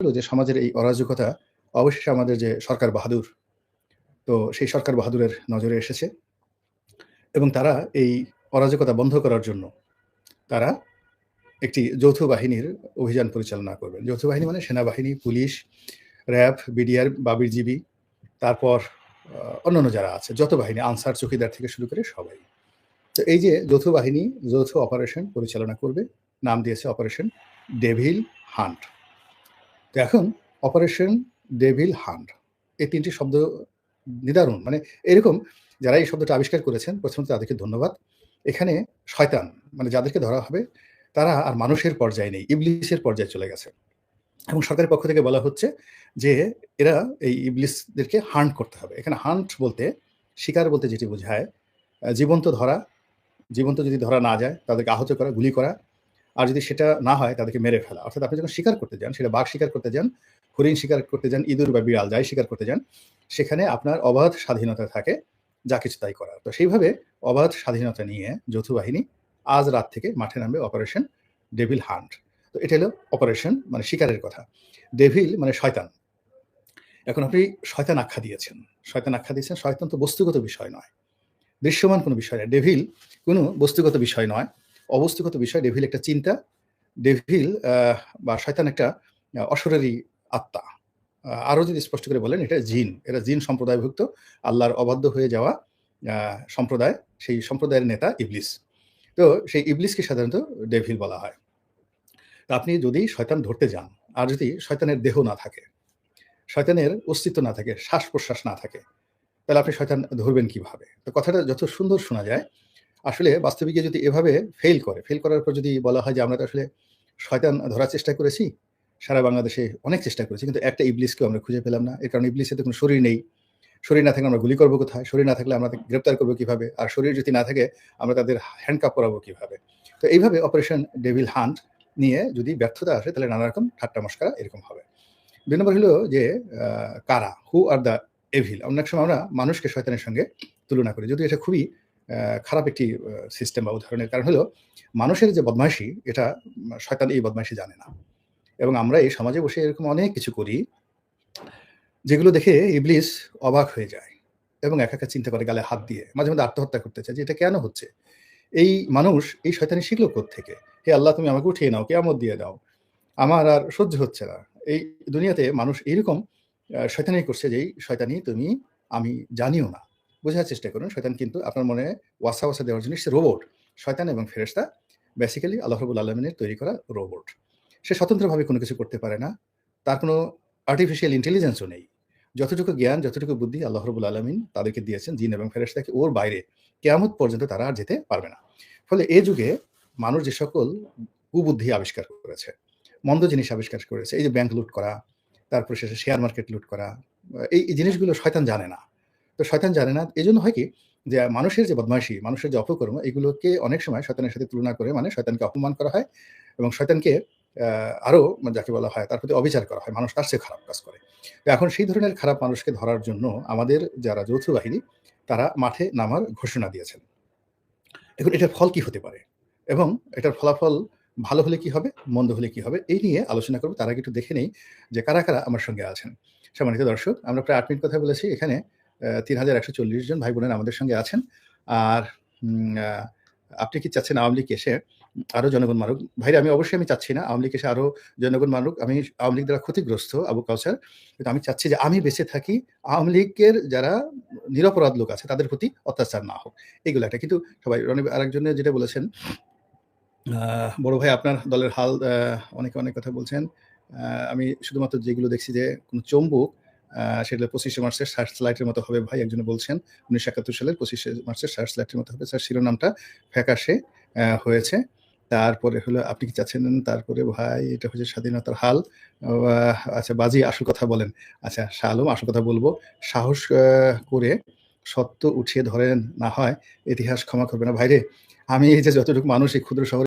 যে সমাজের এই অরাজকতা অবশেষে আমাদের যে সরকার বাহাদুর তো সেই সরকার বাহাদুরের নজরে এসেছে এবং তারা এই অরাজকতা বন্ধ করার জন্য তারা একটি যৌথ বাহিনীর অভিযান পরিচালনা করবেন। যৌথ বাহিনী মানে সেনাবাহিনী পুলিশ র্যাব বিডিআর বাবিরজীবী তারপর আহ, অন্যান্য যারা আছে যত বাহিনী আনসার চৌকিদার থেকে শুরু করে সবাই। তো এই যে যৌথ বাহিনী যৌথ অপারেশন পরিচালনা করবে নাম দিয়েছে অপারেশন ডেভিল হান্ট। তো এখন অপারেশন ডেভিল হান্ট। এই তিনটি শব্দ নিদারুণ। মানে এরকম যারা এই শব্দটা আবিষ্কার করেছেন, প্রথমত তাদেরকে ধন্যবাদ। এখানে শয়তান মানে যাদেরকে ধরা হবে, তারা আর মানুষের পর্যায়ে নেই, ইবলিসের পর্যায়ে চলে গেছে। এবং সরকারের পক্ষ থেকে বলা হচ্ছে যে এরা এই ইবলিসদেরকে হান্ট করতে হবে। এখানে হান্ট বলতে, শিকার বলতে যেটি বোঝায়, জীবন্ত ধরা, জীবন্ত যদি ধরা না যায়, তাদেরকে আহত করা, গুলি করা আর যদি সেটা না হয়, তাদেরকে মেরে ফেলা। অর্থাৎ আপনি যখন শিকার করতে যান, সেটা বাঘ শিকার করতে যান, হরিণ শিকার করতে যান, ইঁদুর বা বিড়াল যাই শিকার করতে যান, সেখানে আপনার অবাধ স্বাধীনতা থাকে, যা কিছু তাই করার। তো সেইভাবে অবাধ স্বাধীনতা নিয়ে যৌথ বাহিনী আজ রাত থেকে মাঠে নামবে অপারেশন ডেভিল হান্ট। তো এটা হলো অপারেশন মানে শিকারের কথা। ডেভিল মানে শয়তান। এখন আপনি শয়তান আখ্যা দিয়েছেন। শয়তান আখ্যা দিয়েছেন, শয়তান তো বস্তুগত বিষয় নয়। দৃশ্যমান কোনো বিষয় নয়। ডেভিল কোনো বস্তুগত বিষয় নয়। অবস্তুগত বিষয়, ডেভিল একটা চিন্তা। ডেভিল বা শয়তান একটা অশরীরী আত্মা। আরও যদি স্পষ্ট করে বলেন, এটা জিন। এটা জিন সম্প্রদায়ভুক্ত। আল্লাহর অবাধ্য হয়ে যাওয়া সম্প্রদায়, সেই সম্প্রদায়ের নেতা ইবলিস। তো সেই ইবলিসকে সাধারণত ডেভিল বলা হয়। তা আপনি যদি শয়তান ধরতে যান, আর যদি শয়তানের দেহ না থাকে, শয়তানের অস্তিত্ব না থাকে শ্বাস প্রশ্বাস না থাকে, তাহলে আপনি শয়তান ধরবেন কীভাবে? তো কথাটা যত সুন্দর শোনা যায় আসলে বাস্তবিকে যদি এভাবে ফেল করে ফেল করার পর যদি বলা হয় যে আমরা তো আসলে শয়তান ধরার চেষ্টা করেছি, সারা বাংলাদেশে অনেক চেষ্টা করেছি, কিন্তু একটা ইবলিসকেও আমরা খুঁজে পেলাম না। এর কারণে ইবলিসের তো কোনো শরীর নেই। শরীর না থাকলে আমরা গুলি করব কোথায়? শরীর না থাকলে আমরা গ্রেপ্তার করব কীভাবে? আর শরীর যদি না থাকে, আমরা তাদের হ্যান্ডকাপ করাবো কীভাবে? তো এইভাবে অপারেশন ডেভিল হান্ট নিয়ে যদি ব্যর্থতা আসে, তাহলে নানা রকম ঠাট্টা মস্করা এরকম হবে। দুই নম্বর হলো যে কারা? হু আর দ্য এভিল অনেক সময় আমরা মানুষকে শয়তানের সঙ্গে তুলনা করি, যদিও এটা খুবই খারাপ একটি সিস্টেম বা উদাহরণের কারণ হলো, মানুষের যে বদমাইশি, এটা শয়তান এই বদমাইশি জানে না। এবং আমরা এই সমাজে বসে এরকম অনেক কিছু করি, যেগুলো দেখে ইবলিস অবাক হয়ে যায় এবং একা একা চিন্তা করে গালে হাত দিয়ে মাঝে মধ্যে আত্মহত্যা করতে চায় যে এটা কেন হচ্ছে? এই মানুষ, এই শয়তানি শিখলো থেকে হে আল্লাহ, তুমি আমাকে উঠিয়ে নাও কেমন দিয়ে দাও। আমার আর সহ্য হচ্ছে না। এই দুনিয়াতে মানুষ এইরকম শয়তানি করছে যে, এই শয়তানি, তুমি, আমি জানিও না। বোঝার চেষ্টা করুন, শয়তান কিন্তু আপনার মনে ওয়াসা ওয়াসা দেওয়ার জন্য সে রোবট শয়তান এবং ফেরেশতা বেসিক্যালি আল্লাহ রবুল আলমিনের তৈরি করা রোবট সে স্বতন্ত্রভাবে কোনো কিছু করতে পারে না, তার কোনো আর্টিফিশিয়াল ইন্টেলিজেন্সও নেই। যতটুকু জ্ঞান, যতটুকু বুদ্ধি আল্লাহ রবুল আলমিন তাদেরকে দিয়েছেন, জিন এবং ফেরেশতাকে ওর বাইরে, কেয়ামত পর্যন্ত তারা আর যেতে পারবে না। ফলে এ যুগে মানুষ যে সকল কুবুদ্ধি আবিষ্কার করেছে, মন্দ জিনিস আবিষ্কার করেছে, এই যে ব্যাংক লুট করা, তারপর শেষে শেয়ার মার্কেট লুট করা এই জিনিসগুলো শয়তান জানে না। তো শয়তান জানে না। এই জন্য হয় কি যে মানুষের যে বদমাইশি মানুষের যে অপকর্ম, এগুলোকে অনেক সময় শয়তানের সাথে তুলনা করে মানে শয়তানকে অপমান করা হয় এবং শয়তানকে আরও যাকে বলা হয় তার প্রতি অবিচার করা হয়। মানুষ তার চেয়ে খারাপ কাজ করে। তো এখন সেই ধরনের খারাপ মানুষকে ধরার জন্য আমাদের যারা যৌথ বাহিনী, তারা মাঠে নামার ঘোষণা দিয়েছেন। এখন এটার ফল কি হতে পারে? এবং এটার ফলাফল ভালো হলে কি হবে, মন্দ হলে কি হবে, এই নিয়ে আলোচনা করব। তার একটু দেখে নেই যে কারা কারা আমার সঙ্গে আছেন। সম্মানিত দর্শক, আমরা প্রায় আট মিনিট কথা বলেছি। এখানে তিন হাজার একশো চল্লিশ জন ভাই বোনেরা আমাদের সঙ্গে আছেন। আর আপনি কি চাচ্ছেন আওয়ামী লীগ এসে আরও জনগণ মারুক? ভাইরা, আমি অবশ্যই আমি চাচ্ছি না আওয়ামী লীগ এসে আরও জনগণ মারুক। আমি আওয়ামী লীগ দ্বারা ক্ষতিগ্রস্ত আবু কাউসার। কিন্তু আমি চাচ্ছি যে আমি বেঁচে থাকি, আওয়ামী লীগের যারা নিরপরাধ লোক আছে তাদের প্রতি অত্যাচার না হোক। এগুলো একটা। কিন্তু সবাই, রনি আরেকজনে যেটা বলেছেন বড় ভাই আপনার দলের হাল অনেকে অনেক কথা বলছেন। আমি শুধুমাত্র যেগুলো দেখছি যে কোনো চম্বুক সেটা পঁচিশে মার্চের সার্চ লাইটের মতো হবে ভাই, একজনে বলছেন। উনিশশো একাত্তর সালের পঁচিশে মার্চের সার্চ লাইটের মতো হবে। স্যার, শিরোনামটা ফ্যাকাশে হয়েছে। তারপরে হলো, আপনি কি চাচ্ছেন? তারপরে ভাই, এটা হচ্ছে স্বাধীনতার হাল। আচ্ছা বাজি আসল কথা বলেন। আচ্ছা শাহ আলম আসল কথা বলব। সাহস করে সত্য উঠিয়ে ধরেন না হয়, ইতিহাস ক্ষমা করবে না। ভাইরে, আমি এই যে যতটুকু মানুষ এই ক্ষুদ্র শহরে